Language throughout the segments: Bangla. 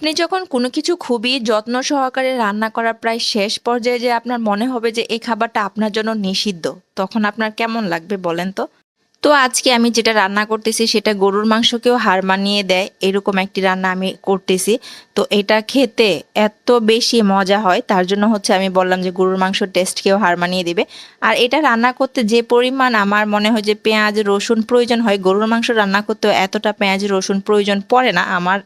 আপনি যখন কোনো কিছু খুবই যত্ন সহকারে রান্না করার প্রায় শেষ পর্যায়ে যে আপনার মনে হবে যে, এই খাবারটা আপনার জন্য নিষিদ্ধ তখন আপনার কেমন লাগবে বলেন তো? তো আজকে আমি যেটা রান্না করতেছি সেটা গরুর মাংসকেও হার মানিয়ে দেয়, এরকম একটি রান্না আমি করতেছি। তো এটা খেতে এত বেশি মজা হয়, তার জন্য হচ্ছে আমি বললাম যে গরুর মাংস টেস্টকেও হার মানিয়ে দেবে। আর এটা রান্না করতে যে পরিমাণ আমার মনে হয় যে পেঁয়াজ, রসুন প্রয়োজন হয়, গরুর মাংস রান্না করতেও এতটা পেঁয়াজ, রসুন প্রয়োজন পড়ে না আমার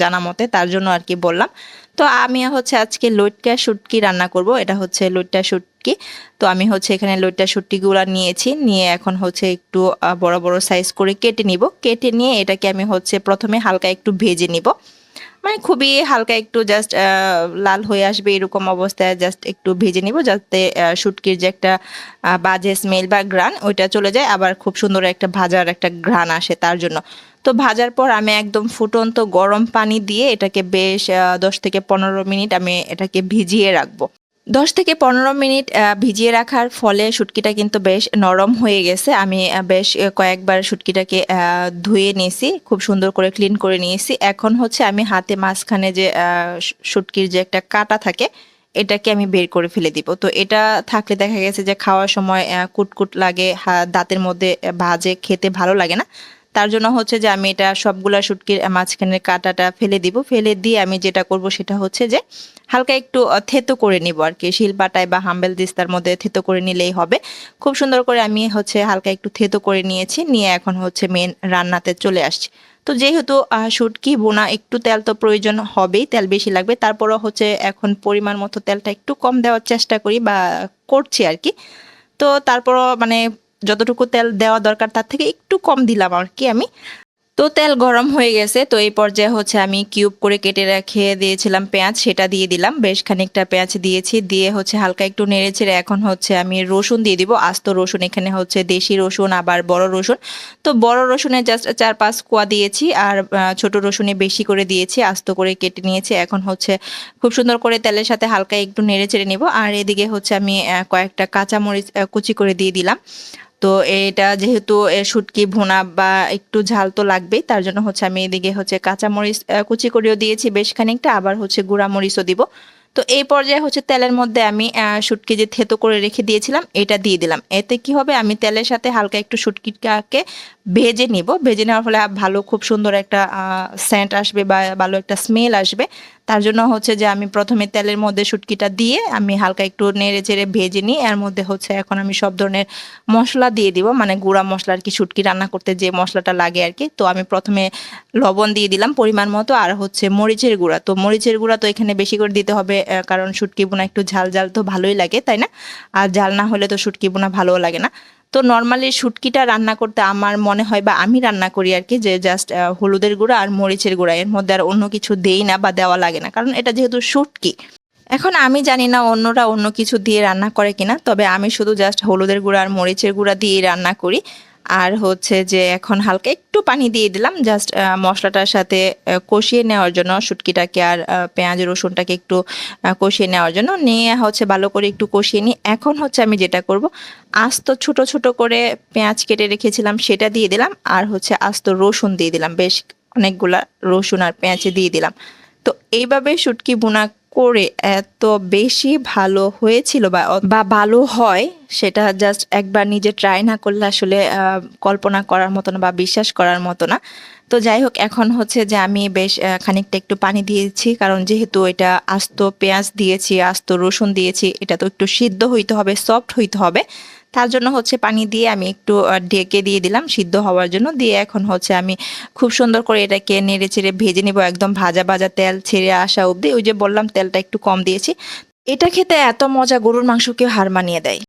জানা মতে, তার জন্য আর কি বললাম। তো আমি হচ্ছে আজকে লইটকা শুটকি রান্না করব, এটা হচ্ছে লটকা লইট্টা শুটকি তো আমি হচ্ছে এখানে লইট্টা শুটকিগুলো নিয়েছি। নিয়ে এখন হচ্ছে একটু বড় বড় সাইজ করে কেটে নিব। কেটে নিয়ে এটাকে আমি হচ্ছে প্রথমে হালকা একটু ভেজে নিব। মানে খুবই হালকা একটু জাস্ট লাল হয়ে আসবে এরকম অবস্থায় জাস্ট একটু ভেজে নিব যাতে আহ, শুটকির যে একটা বাজে স্মেল বা গ্রান ওইটা চলে যায়। আবার খুব সুন্দর একটা ভাজার একটা ঘ্রাণ আসে তার জন্য। তো ভাজার পর আমি একদম ফুটন্ত গরম পানি দিয়ে এটাকে বেশ দশ থেকে পনেরো মিনিট আমি এটাকে ভিজিয়ে রাখব। দশ থেকে পনেরো মিনিট ভিজিয়ে রাখার ফলে শুটকিটা কিন্তু বেশ নরম হয়ে গেছে। আমি বেশ কয়েকবার শুটকিটাকে ধুয়ে নিয়েছি, খুব সুন্দর করে ক্লিন করে নিয়েছি। এখন হচ্ছে আমি হাতে মাঝখানে যে শুটকির যে একটা কাটা থাকে, এটাকে আমি বের করে ফেলে দিব। তো এটা থাকলে দেখা গেছে যে খাওয়ার সময় কুটকুট লাগে দাঁতের মধ্যে ভাজে খেতে ভালো লাগে না। তার জন্য হচ্ছে যে আমি এটা সবগুলা শুটকির মাঝখানের কাঁটাটা ফেলে দিব। ফেলে দিয়ে আমি যেটা করব সেটা হচ্ছে যে হালকা একটু থেতো করে নিব আর কি। শিলপাটায় বা হাম্বেল দিস্তার মধ্যে থেতো করে নিলেই হবে। খুব সুন্দর করে আমি হচ্ছে হালকা একটু থেতো করে নিয়েছি, নিয়ে এখন হচ্ছে মেন রান্নাতে চলে আসছি। তো যেহেতু শুটকি বোনা একটু তেল তো প্রয়োজন হবেই, তেল বেশি লাগবে। তারপরও হচ্ছে এখন পরিমাণ মতো তেলটা একটু কম দেওয়ার চেষ্টা করি বা করছি আর কি। তো তারপরও মানে যতটুকু তেল দেওয়া দরকার তার থেকে একটু কম দিলাম আর কি আমি। তো তেল গরম হয়ে গেছে, তো এই পর্যায়ে হচ্ছে আমি কিউব করে কেটে রেখে দিয়েছিলাম পেঁয়াজ, সেটা দিয়ে দিলাম। বেশ খানিকটা পেঁয়াজ দিয়েছি, দিয়ে হচ্ছে হালকা একটু নেড়ে ছেড়ে এখন হচ্ছে আমি রসুন দিয়ে দিব। আস্ত রসুন, এখানে হচ্ছে দেশি রসুন, আবার বড় রসুন। তো বড় রসুনে জাস্ট চার পাঁচ কোয়া দিয়েছি আর ছোট রসুনে বেশি করে দিয়েছি, আস্ত করে কেটে নিয়েছি। এখন হচ্ছে খুব সুন্দর করে তেলের সাথে হালকা একটু নেড়ে চেড়ে নিব। আর এদিকে হচ্ছে আমি কয়েকটা কাঁচামরিচ কুচি করে দিয়ে দিলাম। তো এটা যেহেতু শুটকি, ভুনা বা একটু ঝাল তো লাগবেই, তার জন্য হচ্ছে আমি এদিকে হচ্ছে কাঁচামরিচ কুচি করেও দিয়েছি বেশ খানিকটা, আবার হচ্ছে গুঁড়া মরিচও দিব। তো এই পর্যায়ে হচ্ছে তেলের মধ্যে আমি শুটকি যে থেতো করে রেখে দিয়েছিলাম, এটা দিয়ে দিলাম। এতে কি হবে, আমি তেলের সাথে হালকা একটু শুটকিটাকে ভেজে নিব। ভেজে নেওয়ার ফলে ভালো, খুব সুন্দর একটা সেন্ট আসবে বা ভালো একটা স্মেল আসবে। তার জন্য হচ্ছে যে আমি প্রথমে তেলের মধ্যে শুটকিটা দিয়ে আমি হালকা একটু নেড়ে চেড়ে ভেজে নিই। এর মধ্যে হচ্ছে এখন আমি সব ধরনের মশলা দিয়ে দিব মানে গুঁড়া মশলা আর কি, শুটকি রান্না করতে যে মশলাটা লাগে আর কি। তো আমি প্রথমে লবণ দিয়ে দিলাম পরিমাণ মতো আর হচ্ছে মরিচের গুঁড়া। তো মরিচের গুঁড়া তো এখানে বেশি করে দিতে হবে কারণ শুটকি বোনা একটু ঝাল ঝাল তো ভালোই লাগে, তাই না? আর ঝাল না হলে তো শুটকি বোনা ভালোও লাগে না। তো নর্মালি শুটকিটা রান্না করতে আমার মনে হয় বা আমি রান্না করি আর কি যে জাস্ট হলুদের গুঁড়া আর মরিচের গুঁড়া। এর মধ্যে আর অন্য কিছু দেই না বা দেওয়া লাগে না। কারণ এটা যেহেতু শুটকি। এখন আমি জানি না অন্যরা অন্য কিছু দিয়ে রান্না করে কিনা, তবে আমি শুধু জাস্ট হলুদের গুঁড়া আর মরিচের গুঁড়া দিয়েই রান্না করি। আর হচ্ছে যে এখন হালকা একটু পানি দিয়ে দিলাম জাস্ট মশলাটার সাথে কষিয়ে নেওয়ার জন্য, শুটকিটাকে আর পেঁয়াজ, রসুনটাকে একটু কষিয়ে নেওয়ার জন্য, নিয়ে হচ্ছে ভালো করে একটু কষিয়ে নিই এখন হচ্ছে আমি যেটা করব, আস্ত ছোট ছোট করে পেঁয়াজ কেটে রেখেছিলাম, সেটা দিয়ে দিলাম, আর হচ্ছে আস্ত রসুন দিয়ে দিলাম, বেশ অনেকগুলা রসুন আর পেঁয়াজে দিয়ে দিলাম। তো এইভাবে শুটকি বোনা করে এত বেশি ভালো হয়েছিল বা ভালো হয়, সেটা জাস্ট একবার নিজে ট্রাই না করলে আসলে কল্পনা করার মতো না বা বিশ্বাস করার মতো না। তো যাই হোক, এখন হচ্ছে যে আমি বেশ খানিকটা একটু পানি দিয়েছি, কারণ যেহেতু এটা আস্ত পেঁয়াজ দিয়েছি, আস্ত রসুন দিয়েছি, এটা তো একটু সিদ্ধ হইতে হবে সফট হইতে হবে। তার জন্য হচ্ছে পানি দিয়ে আমি একটু ঢেকে দিয়ে দিলাম সিদ্ধ হওয়ার জন্য। দিয়ে এখন হচ্ছে আমি খুব সুন্দর করে এটাকে নেড়ে চেড়ে ভেজে নেব একদম ভাজা ভাজা তেল ছেড়ে আসা অবধি। ওই যে বললাম তেলটা একটু কম দিয়েছি। এটা খেতে এত মজা, গরুর মাংস কেউ হার মানিয়ে দেয়।